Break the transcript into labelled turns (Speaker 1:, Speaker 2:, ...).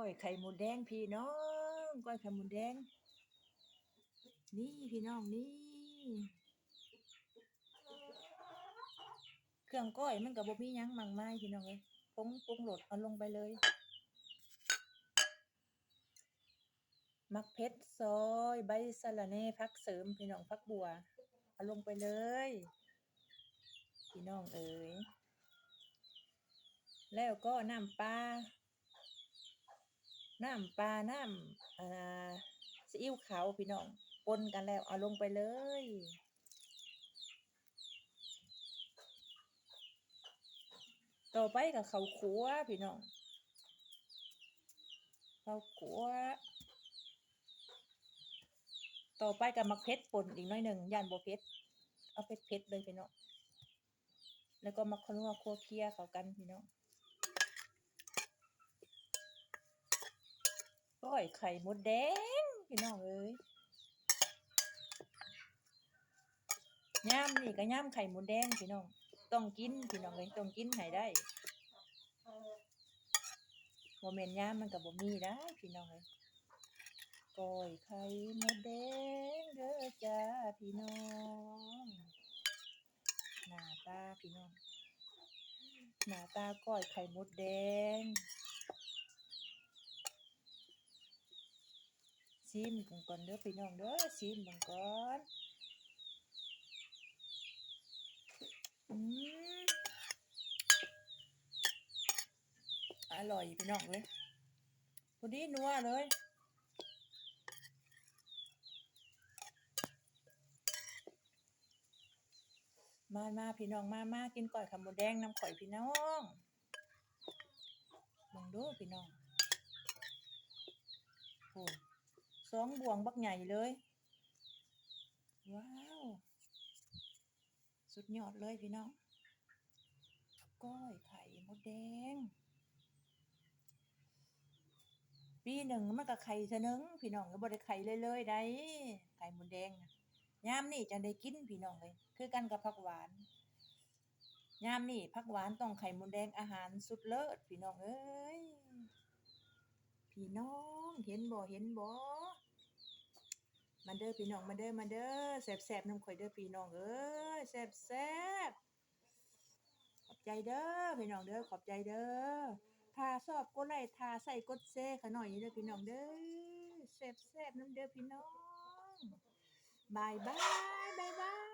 Speaker 1: อยไข่หมูแดงพี่น้องก้อยไข่หมูแดง นี่พี่น้องนี่เครื่องก้อยมันก็บ่มียังมากมายพี่น้องเอ้ยปงปรุงรสเอาลงไปเลยมักเพชรซอยใบสะระแหน่ผักเสริมพี่น้องผักบัวเอาลงไปเลย พี่น้องเอ๋ยแล้วก็น้ำปลา น้ำปลาน้ำอ่าซีอิ๊วขาวพี่น้องปนกันแล้วเอาลงไปเลยต่อไปกับข้าวคั่วพี่น้องข้าวคั่วต่อไปกับมักเพชรป่นอีกน้อยหนึ่งย่านบ่เพชรเอาเพชรเพชรเลยพี่น้องแล้วก็มาคั่วคั่วเคียเข้ากันพี่น้อง ก้อยไข่มดแดงพี่น้องเอ้ยย่ามนี่ก็ย่ามไข่มดแดงพี่น้อง ต้องกินพี่น้องเอ้ยต้องกินให้ได้บ่แม่นย่ามมันก็บ่มีได้พี่น้องเอ้ยก้อยไข่มดแดงเด้อจ้าพี่น้องหน้าตาพี่น้องหน้าตาก้อยไข่มดแดง ชิมกันก่อนเด้อพี่น้องเด้อชิมมันก่อนอืมอร่อยพี่น้องเลยพอดีนัวเลยมามาพี่น้องมามากินก่อยขมูแดงน้ำข่อยพี่น้องมองดูพี่น้องโอ้ สองบวงบักใหญ่เลย ว้าว สุดยอดเลยพี่น้อง ก้อยไข่มดแดง ปีหนึ่งมันก็ไข่เทอนึงพี่น้องก็บ่ได้ไข่เลยเลยได้ไข่มดแดงนะยามนี่จังได้กินพี่น้องเลย คือกันกับผักหวานยามนี่ผักหวานต้องไข่มดแดงอาหารสุดเลิศพี่น้องเอ้ยพี่น้องเห็นบ่เห็นบ่ มาเด้อพี่น้องมาเด้อมาเด้อแซ่บๆน้ำข่อยเด้อพี่น้องเอ้ยแซบๆขอบใจเด้อพี่น้องเด้อขอบใจเด้อทาชอบกดไลค์ถ้าใส่กดเซขะหน่อยเด้อพี่น้องเด้อแซ่บๆน้ำเด้อพี่น้องบายบายบายบาย